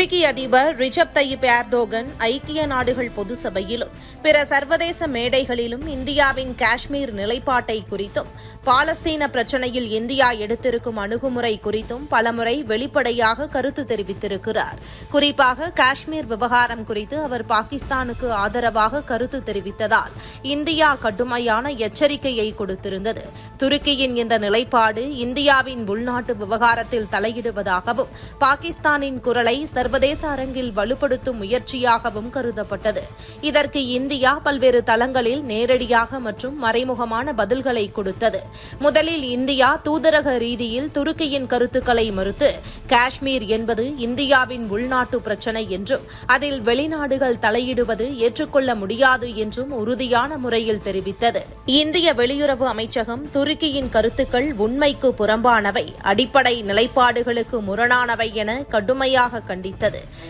துருக்கி அதிபர் ரிஜப் தயிப் ஏர்தோகன் ஐக்கிய நாடுகள் பொது சபையிலும் பிற சர்வதேச மேடைகளிலும் இந்தியாவின் காஷ்மீர் நிலைப்பாட்டை குறித்தும் பாலஸ்தீன பிரச்சினையில் இந்தியா எடுத்திருக்கும் அணுகுமுறை குறித்தும் பலமுறை வெளிப்படையாக கருத்து தெரிவித்திருக்கிறார். குறிப்பாக காஷ்மீர் விவகாரம் குறித்து அவர் பாகிஸ்தானுக்கு ஆதரவாக கருத்து தெரிவித்ததால் இந்தியா கடுமையான எச்சரிக்கையை கொடுத்திருந்தது. துருக்கியின் இந்த நிலைப்பாடு இந்தியாவின் உள்நாட்டு விவகாரத்தில் தலையிடுவதாகவும் பாகிஸ்தானின் குரலை சர்வதேச அரங்கில் வலுப்படுத்தும் முயற்சியாகவும் கருதப்பட்டது. இதற்கு இந்தியா பல்வேறு தளங்களில் நேரடியாக மற்றும் மறைமுகமான பதில்களை கொடுத்தது. முதலில் இந்தியா தூதரக ரீதியில் துருக்கியின் கருத்துக்களை மறுத்து காஷ்மீர் என்பது இந்தியாவின் உள்நாட்டு பிரச்சினை என்றும் அதில் வெளிநாடுகள் தலையிடுவது ஏற்றுக்கொள்ள முடியாது என்றும் உறுதியான முறையில் தெரிவித்தது. இந்திய வெளியுறவு அமைச்சகம் துருக்கியின் கருத்துக்கள் உண்மைக்கு புறம்பானவை அடிப்படை நிலைப்பாடுகளுக்கு முரணானவை என கடுமையாக கண்டித்தது.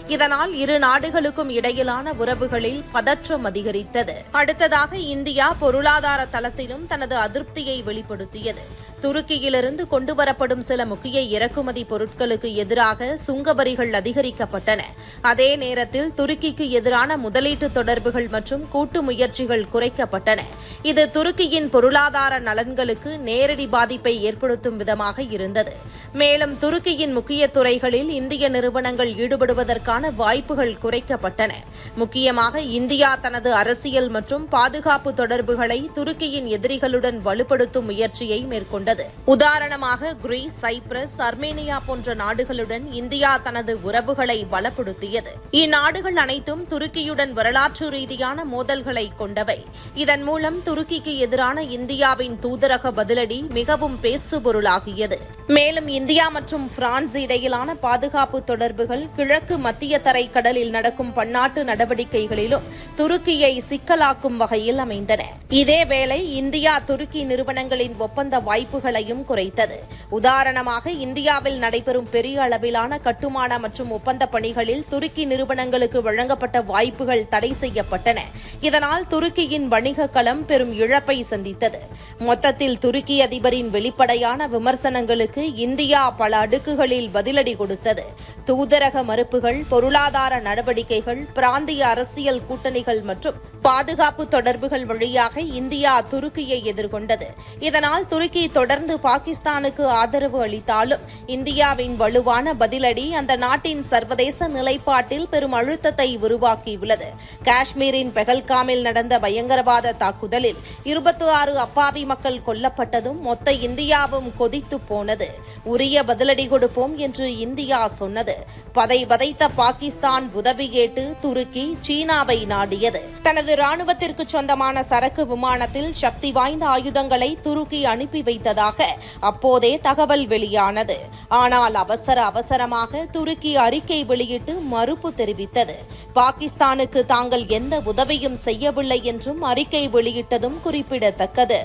இதனால் இரு நாடுகளுக்கும் இடையிலான உறவுகளில் பதற்றம் அதிகரித்தது. அடுத்ததாக இந்தியா பொருளாதார தளத்திலும் தனது அதிருப்தியை வெளிப்படுத்தியது. துருக்கியிலிருந்து கொண்டுவரப்படும் சில முக்கிய இறக்குமதி பொருட்களுக்கு எதிராக சுங்க வரிகள் அதிகரிக்கப்பட்டன. அதே நேரத்தில் துருக்கிக்கு எதிரான முதலீட்டு தொடர்புகள் மற்றும் கூட்டு முயற்சிகள் குறைக்கப்பட்டன. இது துருக்கியின் பொருளாதார நலன்களுக்கு நேரடி பாதிப்பை ஏற்படுத்தும் விதமாக இருந்தது. மேலும் துருக்கியின் முக்கிய துறைகளில் இந்திய நிறுவனங்கள் ஈடுபடுவதற்கான வாய்ப்புகள் குறைக்கப்பட்டன. முக்கியமாக இந்தியா தனது அரசியல் மற்றும் பாதுகாப்பு தொடர்புகளை துருக்கியின் எதிரிகளுடன் வலுப்படுத்தும் முயற்சியை மேற்கொண்டது. உதாரணமாக கிரீஸ் சைப்ரஸ் அர்மேனியா போன்ற நாடுகளுடன் இந்தியா தனது உறவுகளை பலப்படுத்தியது இந்நாடுகள் அனைத்தும் துருக்கியுடன் வரலாற்று ரீதியான மோதல்களை கொண்டவை. இதன் மூலம் துருக்கிக்கு எதிரான இந்தியாவின் தூதரக பதிலடி மிகவும் பேசுபொருளாகியது. மேலும் இந்தியா மற்றும் பிரான்ஸ் இடையிலான பாதுகாப்பு தொடர்புகள் கிழக்கு மத்திய தரை கடலில் நடக்கும் பன்னாட்டு நடவடிக்கைகளிலும் துருக்கியை சிக்கலாக்கும் வகையில் அமைந்தன. இதேவேளை இந்தியா துருக்கி நிறுவனங்களின் ஒப்பந்த வாய்ப்புகளையும் குறைத்தது. உதாரணமாக இந்தியாவில் நடைபெறும் பெரிய அளவிலான கட்டுமான மற்றும் ஒப்பந்த பணிகளில் துருக்கி நிறுவனங்களுக்கு வழங்கப்பட்ட வாய்ப்புகள் தடை செய்யப்பட்டன. இதனால் துருக்கியின் வணிக களம் பெரும் இழப்பை சந்தித்தது. மொத்தத்தில் துருக்கி அதிபரின் வெளிப்படையான விமர்சனங்களுக்கு இந்தியா பல அடுக்குகளில் பதிலடி கொடுத்தது. தூதரக மறுப்புகள் பொருளாதார நடவடிக்கைகள் பிராந்திய அரசியல் கூட்டணிகள் மற்றும் பாதுகாப்பு தொடர்புகள் வழியாக இந்தியா துருக்கியை எதிர்கொண்டது. இதனால் துருக்கி தொடர்ந்து பாகிஸ்தானுக்கு ஆதரவு அளித்தாலும் இந்தியாவின் வலுவான பதிலடி அந்த நாட்டின் சர்வதேச நிலைப்பாட்டில் பெரும் அழுத்தத்தை உருவாக்கியுள்ளது. காஷ்மீரின் பெகல்காமில் நடந்த பயங்கரவாத தாக்குதலில் இருபத்தி ஆறு அப்பாவி மக்கள் கொல்லப்பட்டதும் மொத்த இந்தியாவும் கொதித்து போனது. உரிய பதிலடி கொடுப்போம் என்று இந்தியா சொன்னது. பதை வதைத்த பாகிஸ்தான் உதவி கேட்டு துருக்கி சீனாவை நாடியது. தனது ராணுவத்திற்கு சொந்தமான சரக்கு விமானத்தில் சக்தி வாய்ந்த ஆயுதங்களை துருக்கி அனுப்பி வைத்ததாக அப்போதே தகவல் வெளியானது. ஆனால் அவசர அவசரமாக துருக்கி அறிக்கை வெளியிட்டு மறுப்பு தெரிவித்தது. பாகிஸ்தானுக்கு தாங்கள் எந்த உதவியும் செய்யவில்லை என்றும் அறிக்கை வெளியிட்டதும் குறிப்பிடத்தக்கது.